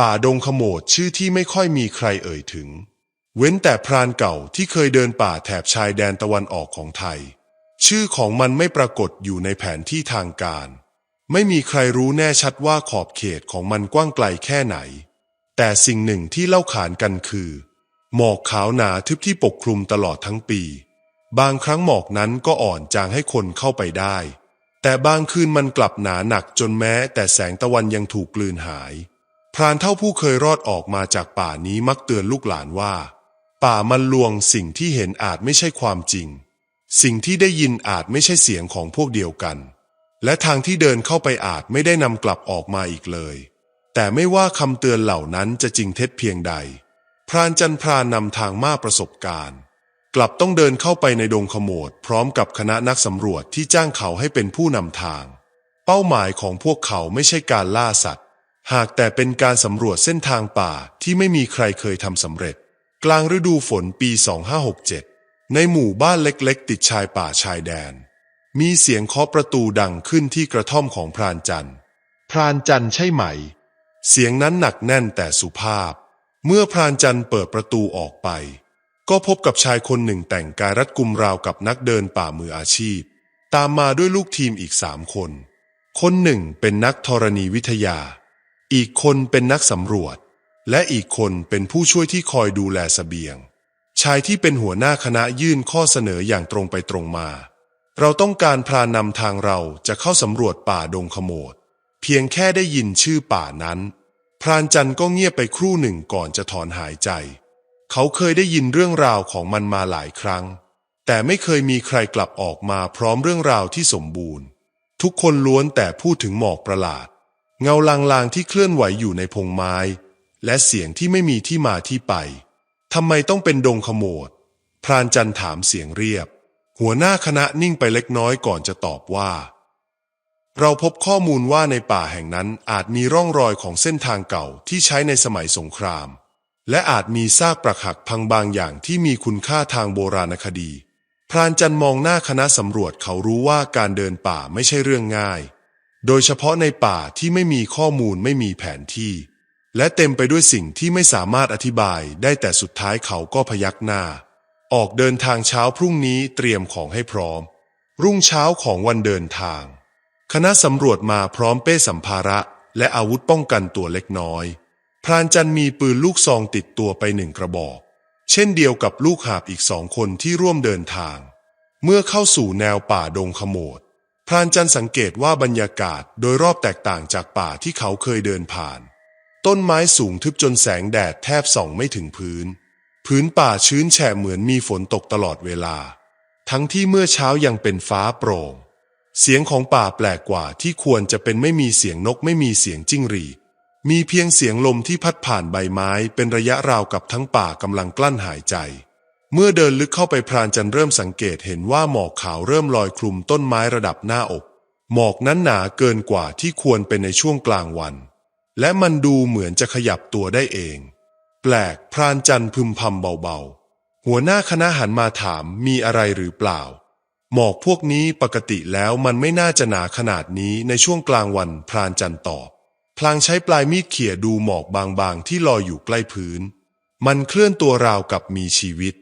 ป่าดงขโมดชื่อที่ไม่ค่อยมีใครเอ่ยถึง เว้นแต่พรานเก่าที่เคยเดินป่าแถบชายแดนตะวันออกของไทย ชื่อของมันไม่ปรากฏอยู่ในแผนที่ทางการ ไม่มีใครรู้แน่ชัดว่าขอบเขตของมันกว้างไกลแค่ไหน แต่สิ่งหนึ่งที่เล่าขานกันคือ หมอกขาวหนาทึบที่ปกคลุมตลอดทั้งปี บางครั้งหมอกนั้นก็อ่อนจางให้คนเข้าไปได้ แต่บางคืนมันกลับหนาหนักจนแม้แต่แสงตะวันยังถูกกลืนหาย พรานเท่าผู้เคยรอดออกมาจากป่านี้มักเตือนลูกหลานว่า ป่ามันลวงสิ่งที่เห็นอาจไม่ใช่ความจริง สิ่งที่ได้ยินอาจไม่ใช่เสียงของพวกเดียวกัน และทางที่เดินเข้าไปอาจไม่ได้นำกลับออกมาอีกเลย แต่ไม่ว่าคำเตือนเหล่านั้นจะจริงเท็จเพียงใด พรานจันพรานนำทางมาประสบการณ์ กลับต้องเดินเข้าไปในดงขโมดพร้อมกับคณะนักสำรวจที่จ้างเขาให้เป็นผู้นำทาง เป้าหมายของพวกเขาไม่ใช่การล่าสัตว์ หากแต่เป็นการสำรวจเส้นทางป่าที่ไม่มีใครเคยทำสำเร็จ กลางฤดูฝนปี 2567 ในหมู่บ้านเล็กๆ ติดชายป่าชายแดน มีเสียงเคาะประตูดังขึ้นที่กระท่อมของพรานจันทร์พรานจันทร์ใช่ไหม เสียงนั้นหนักแน่นแต่สุภาพ เมื่อพรานจันทร์เปิดประตูออกไป ก็พบกับชายคนหนึ่งแต่งกายรัดกุมราวกับนักเดินป่ามืออาชีพ ตามมาด้วยลูกทีมอีกสามคน คนหนึ่งเป็นนักธรณีวิทยา อีกคนเป็นนักสำรวจ และอีกคนเป็นผู้ช่วยที่คอยดูแลเสบียง ชายที่เป็นหัวหน้าคณะยื่นข้อเสนออย่างตรงไปตรงมา เราต้องการพรานนำทางเราจะเข้าสำรวจป่าดงขโมด เพียงแค่ได้ยินชื่อป่านั้น พรานจันก็เงียบไปครู่หนึ่งก่อนจะถอนหายใจ เขาเคยได้ยินเรื่องราวของมันมาหลายครั้ง แต่ไม่เคยมีใครกลับออกมาพร้อมเรื่องราวที่สมบูรณ์ ทุกคนล้วนแต่พูดถึงหมอกประหลาด เงาลางๆที่เคลื่อนไหวอยู่ในพงไม้ และเสียงที่ไม่มีที่มาที่ไปทำไมต้องเป็นดงขโมด พรานจันถามเสียงเรียบ หัวหน้าคณะนิ่งไปเล็กน้อยก่อนจะตอบว่า เราพบข้อมูลว่าในป่าแห่งนั้นอาจมีร่องรอยของเส้นทางเก่าที่ใช้ในสมัยสงคราม และอาจมีซากปรักหักพังบางอย่างที่มีคุณค่าทางโบราณคดี พรานจันมองหน้าคณะสำรวจเขารู้ว่าการเดินป่าไม่ใช่เรื่องง่าย โดยเฉพาะในป่าที่ไม่มีข้อมูลไม่มีแผนที่ และเต็มไปด้วยสิ่งที่ไม่สามารถอธิบายได้แต่สุดท้ายเขาก็พยักหน้า ออกเดินทางเช้าพรุ่งนี้เตรียมของให้พร้อม รุ่งเช้าของวันเดินทาง คณะสำรวจมาพร้อมเป้สัมภาระ และอาวุธป้องกันตัวเล็กน้อย พรานจันมีปืนลูกซองติดตัวไปหนึ่งกระบอก เช่นเดียวกับลูกหาบอีกสองคนที่ร่วมเดินทาง เมื่อเข้าสู่แนวป่าดงขโมด พรานจันสังเกตว่าบรรยากาศโดยรอบแตกต่างจากป่าที่เขาเคยเดินผ่าน ต้นไม้สูงทึบจนแสงแดดแทบส่องไม่ถึงพื้น พื้นป่าชื้นแฉะเหมือนมีฝนตกตลอดเวลา ทั้งที่เมื่อเช้ายังเป็นฟ้าโปร่ง เสียงของป่าแปลกกว่าที่ควรจะเป็นไม่มีเสียงนกไม่มีเสียงจิ้งหรีดมีเพียงเสียงลมที่พัดผ่านใบไม้เป็นระยะราวกับทั้งป่ากำลังกลั้นหายใจ เมื่อเดินลึกเข้าไปพรานจันเริ่มสังเกตเห็นว่าหมอกขาวเริ่มลอยคลุมต้นไม้ระดับหน้าอก หมอกนั้นหนาเกินกว่าที่ควรเป็นในช่วงกลางวัน และมันดูเหมือนจะขยับตัวได้เอง แปลกพรานจันพึมพำเบาๆ หัวหน้าคณะหันมาถามมีอะไรหรือเปล่า หมอกพวกนี้ปกติแล้วมันไม่น่าจะหนาขนาดนี้ในช่วงกลางวันพรานจันตอบพลางใช้ปลายมีดเขี่ยดูหมอกบางๆ ที่ลอยอยู่ใกล้พื้น มันเคลื่อนตัวราวกับมีชีวิต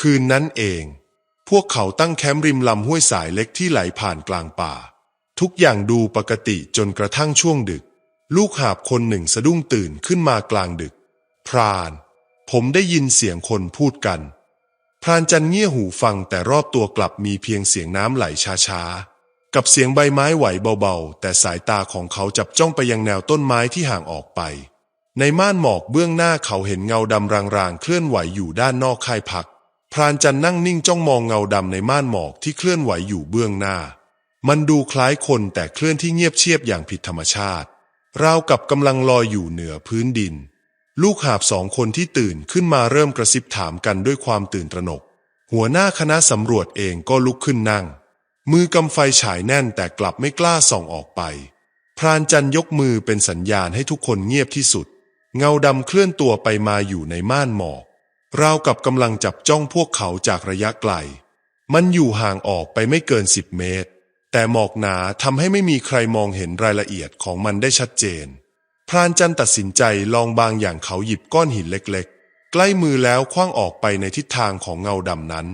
คืนนั้นเอง พวกเขาตั้งแคมป์ริมลำห้วยสายเล็กที่ไหลผ่านกลางป่า ทุกอย่างดูปกติจนกระทั่งช่วงดึก ลูกหาบคนหนึ่งสะดุ้งตื่นขึ้นมากลางดึก พราน ผมได้ยินเสียงคนพูดกัน พรานจันเงี่ยหูฟังแต่รอบตัวกลับมีเพียงเสียงน้ำไหลช้าๆ กับเสียงใบไม้ไหวเบาๆ แต่สายตาของเขาจับจ้องไปยังแนวต้นไม้ที่ห่างออกไป ในม่านหมอกเบื้องหน้าเขาเห็นเงาดำรางๆ เคลื่อนไหวอยู่ด้านนอกค่ายพัก พรานจันนั่งนิ่งจ้องมองเงาดำในม่านหมอกที่เคลื่อนไหวอยู่เบื้องหน้า มันดูคล้ายคนแต่เคลื่อนที่เงียบเชียบอย่างผิดธรรมชาติ ราวกับกำลังลอยอยู่เหนือพื้นดิน ลูกหาบสองคนที่ตื่นขึ้นมาเริ่มกระซิบถามกันด้วยความตื่นตระหนก หัวหน้าคณะสำรวจเองก็ลุกขึ้นนั่ง มือกำไฟฉายแน่นแต่กลับไม่กล้าส่องออกไป พรานจันยกมือเป็นสัญญาณให้ทุกคนเงียบที่สุด เงาดำเคลื่อนตัวไปมาอยู่ในม่านหมอก ราวกับกำลังจับจ้องพวกเขาจากระยะไกล มันอยู่ห่างออกไปไม่เกินสิบเมตร แต่หมอกหนาทำให้ไม่มีใครมองเห็นรายละเอียดของมันได้ชัดเจน พรานจันตัดสินใจลองบางอย่างเขาหยิบก้อนหินเล็กๆ ใกล้มือแล้วคว้างออกไปในทิศทางของเงาดำนั้น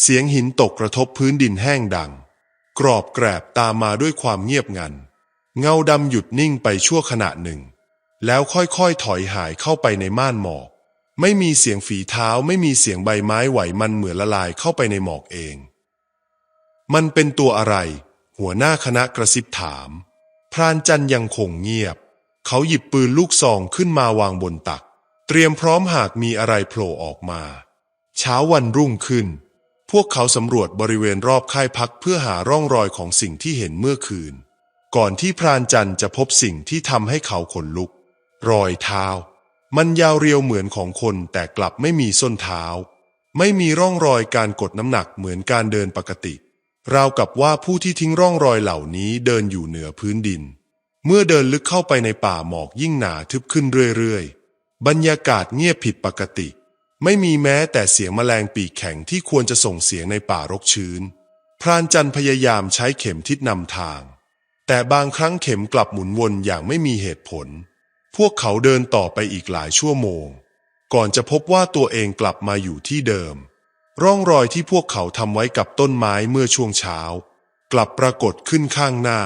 เสียงหินตกกระทบพื้นดินแห้งดัง กรอบแกรบตามมาด้วยความเงียบงัน เงาดำหยุดนิ่งไปชั่วขณะหนึ่ง แล้วค่อยๆถอยหายเข้าไปในม่านหมอก ไม่มีเสียงฝีเท้าไม่มีเสียงใบไม้ไหวมันเหมือนละลายเข้าไปในหมอกเอง มันเป็นตัวอะไร หัวหน้าคณะกระซิบถาม พรานจันยังคงเงียบ เขาหยิบปืนลูกซองขึ้นมาวางบนตัก เตรียมพร้อมหากมีอะไรโผล่ออกมา เช้าวันรุ่งขึ้น พวกเขาสำรวจบริเวณรอบค่ายพักเพื่อหาร่องรอยของสิ่งที่เห็นเมื่อคืน ก่อนที่พรานจันจะพบสิ่งที่ทำให้เขาขนลุก รอยเท้า มันยาวเรียวเหมือนของคนแต่กลับไม่มีส้นเท้า ไม่มีร่องรอยการกดน้ำหนักเหมือนการเดินปกติ ราวกับว่าผู้ที่ทิ้งร่องรอยเหล่านี้เดินอยู่เหนือพื้นดิน เมื่อเดินลึกเข้าไปในป่าหมอกยิ่งหนาทึบขึ้นเรื่อยๆ บรรยากาศเงียบผิดปกติ ไม่มีแม้แต่เสียงแมลงปีกแข็งที่ควรจะส่งเสียงในป่ารกชื้น พรานจันพยายามใช้เข็มทิศนำทาง แต่บางครั้งเข็มกลับหมุนวนอย่างไม่มีเหตุผล พวกเขาเดินต่อไปอีกหลายชั่วโมง ก่อนจะพบว่าตัวเองกลับมาอยู่ที่เดิม ร่องรอยที่พวกเขาทำไว้กับต้นไม้เมื่อช่วงเช้า กลับปรากฏขึ้นข้างหน้า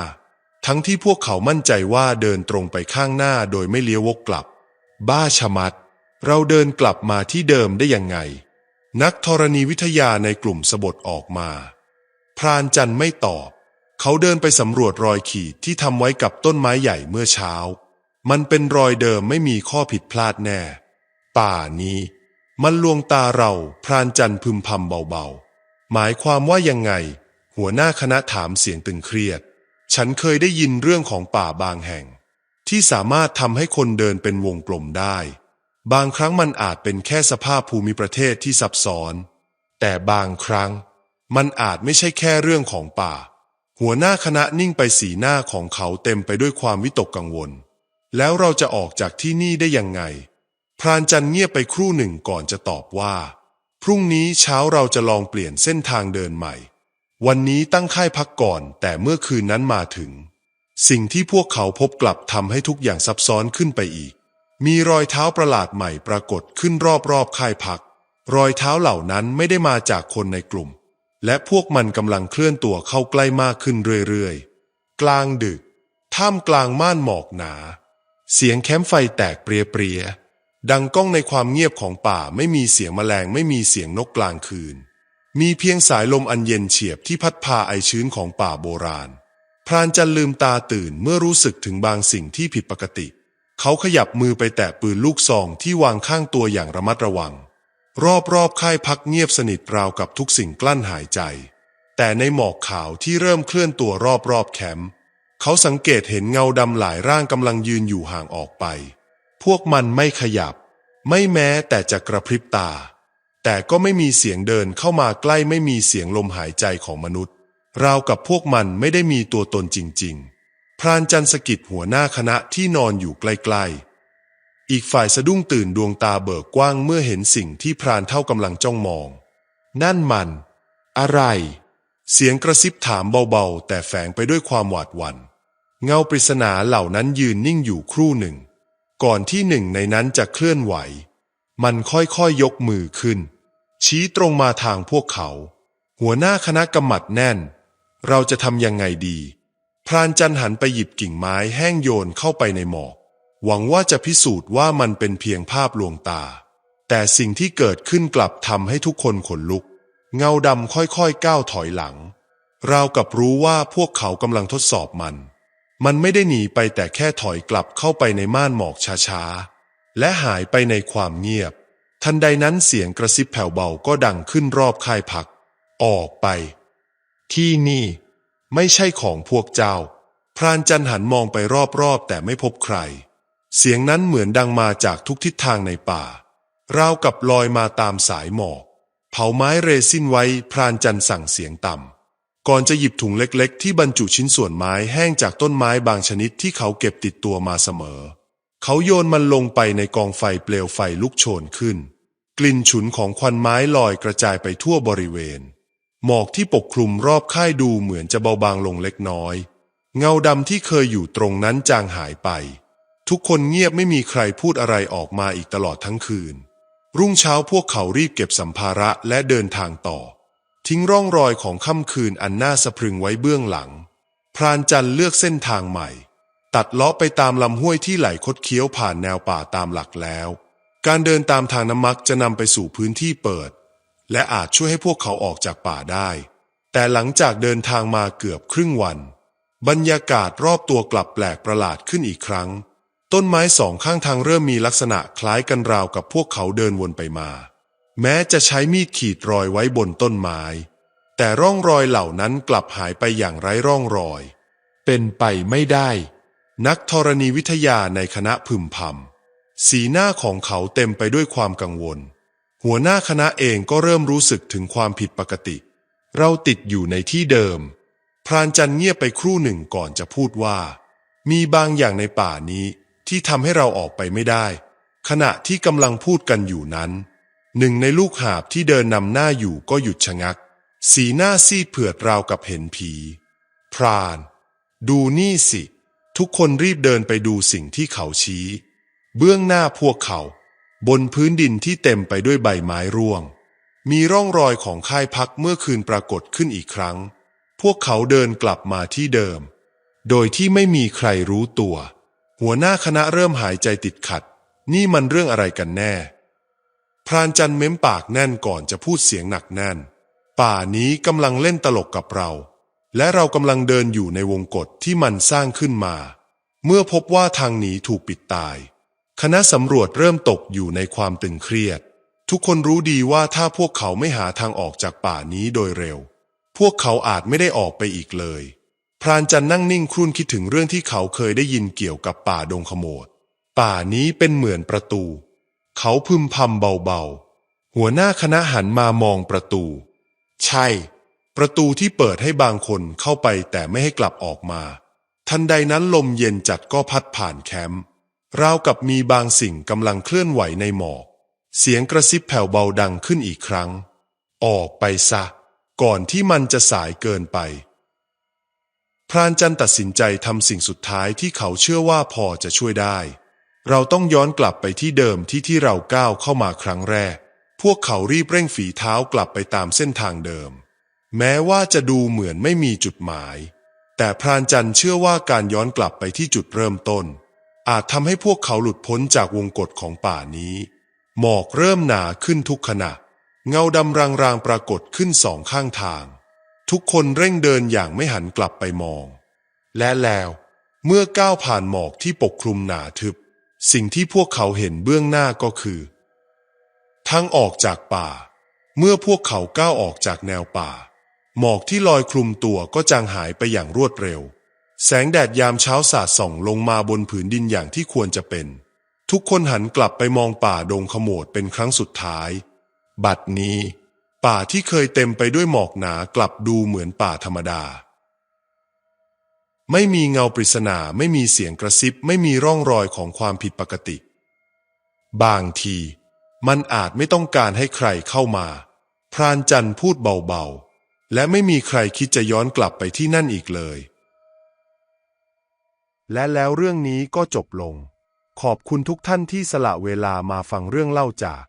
ทั้งที่พวกเขามั่นใจว่าเดินตรงไปข้างหน้าโดยไม่เลี้ยววกกลับ บ้าชะมัด เราเดินกลับมาที่เดิมได้ยังไง นักธรณีวิทยาในกลุ่มสบทออกมา พรานจันไม่ตอบ เขาเดินไปสำรวจรอยขีดที่ทำไว้กับต้นไม้ใหญ่เมื่อเช้า มันเป็นรอยเดิมไม่มีข้อผิดพลาดแน่ ป่านี้ มันลวงตาเราพรานจันพึมพำเบาๆ หมายความว่ายังไง หัวหน้าคณะถามเสียงตึงเครียด ฉันเคยได้ยินเรื่องของป่าบางแห่ง ที่สามารถทำให้คนเดินเป็นวงกลมได้ บางครั้งมันอาจเป็นแค่สภาพภูมิประเทศที่ซับซ้อน แต่บางครั้ง มันอาจไม่ใช่แค่เรื่องของป่า หัวหน้าคณะนิ่งไปสีหน้าของเขาเต็มไปด้วยความวิตกกังวล แล้วเราจะออกจากที่นี่ได้ยังไง พรานจันเงียบไปครู่หนึ่งก่อนจะตอบว่า พรุ่งนี้เช้าเราจะลองเปลี่ยนเส้นทางเดินใหม่ วันนี้ตั้งค่ายพักก่อน แต่เมื่อคืนนั้นมาถึง สิ่งที่พวกเขาพบกลับทำให้ทุกอย่างซับซ้อนขึ้นไปอีก มีรอยเท้าประหลาดใหม่ปรากฏขึ้นรอบๆค่ายพัก รอยเท้าเหล่านั้นไม่ได้มาจากคนในกลุ่ม และพวกมันกำลังเคลื่อนตัวเข้าใกล้มากขึ้นเรื่อยๆ กลางดึก ท่ามกลางม่านหมอกหนา เสียงแคมป์ไฟแตกเปรียๆดังก้องในความเงียบของป่าไม่มีเสียงแมลงไม่มีเสียงนกกลางคืน มีเพียงสายลมอันเย็นเฉียบที่พัดพาไอชื้นของป่าโบราณ พรานจันลืมตาตื่นเมื่อรู้สึกถึงบางสิ่งที่ผิดปกติ เขาขยับมือไปแตะปืนลูกซองที่วางข้างตัวอย่างระมัดระวัง รอบๆค่ายพักเงียบสนิทราวกับทุกสิ่งกลั้นหายใจ แต่ในหมอกขาวที่เริ่มเคลื่อนตัวรอบๆแคมป์ เขาสังเกตเห็นเงาดำหลายร่างกำลังยืนอยู่ห่างออกไป พวกมันไม่ขยับ ไม่แม้แต่จะกระพริบตา แต่ก็ไม่มีเสียงเดินเข้ามาใกล้ไม่มีเสียงลมหายใจของมนุษย์ ราวกับพวกมันไม่ได้มีตัวตนจริง ๆ พรานจันสกิดหัวหน้าคณะที่นอนอยู่ใกล้ๆ อีกฝ่ายสะดุ้งตื่นดวงตาเบิกกว้างเมื่อเห็นสิ่งที่พรานเท่ากำลังจ้องมอง นั่นมัน อะไร เสียงกระซิบถามเบาๆ แต่แฝงไปด้วยความหวาดหวัน่น เงาปริศนาเหล่านั้นยืนนิ่งอยู่ครู่หนึ่ง ก่อนที่หนึ่งในนั้นจะเคลื่อนไหว มันค่อยๆยยกมือขึ้น ชี้ตรงมาทางพวกเขา หัวหน้าคณะกำมัดแน่น เราจะทำยังไงดี พรานจันหันไปหยิบกิ่งไม้แห้งโยนเข้าไปในหมอก หวังว่าจะพิสูจน์ว่ามันเป็นเพียงภาพลวงตา แต่สิ่งที่เกิดขึ้นกลับทำให้ทุกคนขนลุก เงาดำค่อยๆก้าวถอยหลัง ราวกับรู้ว่าพวกเขากำลังทดสอบมัน มันไม่ได้หนีไปแต่แค่ถอยกลับเข้าไปในม่านหมอกช้าๆ และหายไปในความเงียบ ทันใดนั้นเสียงกระซิบแผ่วเบาก็ดังขึ้นรอบค่ายพัก ออกไป ที่นี่ ไม่ใช่ของพวกเจ้า พรานจันหันมองไปรอบๆ แต่ไม่พบใคร เสียงนั้นเหมือนดังมาจากทุกทิศทางในป่าราวกับลอยมาตามสายหมอก เผาไม้เรซินไว้พรานจันสั่งเสียงต่ำ ก่อนจะหยิบถุงเล็กๆ ที่บรรจุชิ้นส่วนไม้แห้งจากต้นไม้บางชนิดที่เขาเก็บติดตัวมาเสมอ เขาโยนมันลงไปในกองไฟเปลวไฟลุกโชนขึ้น กลิ่นฉุนของควันไม้ลอยกระจายไปทั่วบริเวณ หมอกที่ปกคลุมรอบค่ายดูเหมือนจะเบาบางลงเล็กน้อย เงาดำที่เคยอยู่ตรงนั้นจางหายไป ทุกคนเงียบไม่มีใครพูดอะไรออกมาอีกตลอดทั้งคืน รุ่งเช้าพวกเขารีบเก็บสัมภาระและเดินทางต่อ ทิ้งร่องรอยของค่ำคืนอันน่าสะพรึงไว้เบื้องหลัง พรานจันเลือกเส้นทางใหม่ ตัดเลาะไปตามลำห้วยที่ไหลคดเคี้ยวผ่านแนวป่าตามหลักแล้ว การเดินตามทางน้ำมักจะนำไปสู่พื้นที่เปิด และอาจช่วยให้พวกเขาออกจากป่าได้ แต่หลังจากเดินทางมาเกือบครึ่งวัน บรรยากาศรอบตัวกลับแปลกประหลาดขึ้นอีกครั้ง ต้นไม้สองข้างทางเริ่มมีลักษณะคล้ายกันราวกับพวกเขาเดินวนไปมา แม้จะใช้มีดขีดรอยไว้บนต้นไม้ แต่ร่องรอยเหล่านั้นกลับหายไปอย่างไร้ร่องรอย เป็นไปไม่ได้ นักธรณีวิทยาในคณะพึมพำสีหน้าของเขาเต็มไปด้วยความกังวล หัวหน้าคณะเองก็เริ่มรู้สึกถึงความผิดปกติ เราติดอยู่ในที่เดิม พรานจันเงียบไปครู่หนึ่งก่อนจะพูดว่า มีบางอย่างในป่านี้ที่ทำให้เราออกไปไม่ได้ ขณะที่กำลังพูดกันอยู่นั้น หนึ่งในลูกหาบที่เดินนำหน้าอยู่ก็หยุดชะงัก สีหน้าซีดเผือดราวกับเห็นผี พราน ดูนี่สิ ทุกคนรีบเดินไปดูสิ่งที่เขาชี้ เบื้องหน้าพวกเขา บนพื้นดินที่เต็มไปด้วยใบไม้ร่วง มีร่องรอยของค่ายพักเมื่อคืนปรากฏขึ้นอีกครั้ง พวกเขาเดินกลับมาที่เดิม โดยที่ไม่มีใครรู้ตัว หัวหน้าคณะเริ่มหายใจติดขัด นี่มันเรื่องอะไรกันแน่ พรานจันเม้มปากแน่นก่อนจะพูดเสียงหนักแน่น ป่านี้กำลังเล่นตลกกับเรา และเรากำลังเดินอยู่ในวงกฏที่มันสร้างขึ้นมา เมื่อพบว่าทางหนีถูกปิดตาย คณะสำรวจเริ่มตกอยู่ในความตึงเครียด ทุกคนรู้ดีว่าถ้าพวกเขาไม่หาทางออกจากป่านี้โดยเร็ว พวกเขาอาจไม่ได้ออกไปอีกเลย พรานจันนั่งนิ่งครุ่นคิดถึงเรื่องที่เขาเคยได้ยินเกี่ยวกับป่าดงขโมดป่านี้เป็นเหมือนประตู เขาพึมพำเบาๆ หัวหน้าคณะหันมามองประตู ใช่ ประตูที่เปิดให้บางคนเข้าไปแต่ไม่ให้กลับออกมา ทันใดนั้นลมเย็นจัดก็พัดผ่านแคมป์ราวกับมีบางสิ่งกำลังเคลื่อนไหวในหมอก เสียงกระซิบแผ่วเบาดังขึ้นอีกครั้ง ออกไปซะ ก่อนที่มันจะสายเกินไป พรานจันตัดสินใจทำสิ่งสุดท้ายที่เขาเชื่อว่าพอจะช่วยได้ เราต้องย้อนกลับไปที่เดิมที่ที่เราก้าวเข้ามาครั้งแรก พวกเขารีบเร่งฝีเท้ากลับไปตามเส้นทางเดิม แม้ว่าจะดูเหมือนไม่มีจุดหมาย แต่พรานจันเชื่อว่าการย้อนกลับไปที่จุดเริ่มต้น อาจทำให้พวกเขาหลุดพ้นจากวงกฏของป่านี้ หมอกเริ่มหนาขึ้นทุกขณะ เงาดำรางๆปรากฏขึ้นสองข้างทาง ทุกคนเร่งเดินอย่างไม่หันกลับไปมอง และแล้ว เมื่อก้าวผ่านหมอกที่ปกคลุมหนาทึบ สิ่งที่พวกเขาเห็นเบื้องหน้าก็คือ ทางออกจากป่า เมื่อพวกเขาก้าวออกจากแนวป่า หมอกที่ลอยคลุมตัวก็จางหายไปอย่างรวดเร็ว แสงแดดยามเช้าสาดส่องลงมาบนผืนดินอย่างที่ควรจะเป็น ทุกคนหันกลับไปมองป่าดงขโมดเป็นครั้งสุดท้าย บัดนี้ ป่าที่เคยเต็มไปด้วยหมอกหนากลับดูเหมือนป่าธรรมดา ไม่มีเงาปริศนาไม่มีเสียงกระซิบไม่มีร่องรอยของความผิดปกติ บางที มันอาจไม่ต้องการให้ใครเข้ามา พรานจันพูดเบาๆ และไม่มีใครคิดจะย้อนกลับไปที่นั่นอีกเลย และแล้วเรื่องนี้ก็จบลง ขอบคุณทุกท่านที่สละเวลามาฟังเรื่องเล่าจาก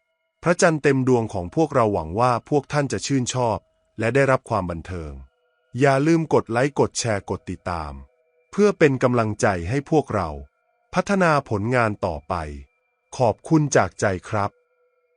พระจันทร์เต็มดวงของพวกเราหวังว่าพวกท่านจะชื่นชอบ และได้รับความบันเทิง อย่าลืมกดไลค์กดแชร์กดติดตาม พื่อเป็นกำลังใจให้พวกเรา พัฒนาผลงานต่อไป ขอบคุณจากใจครับ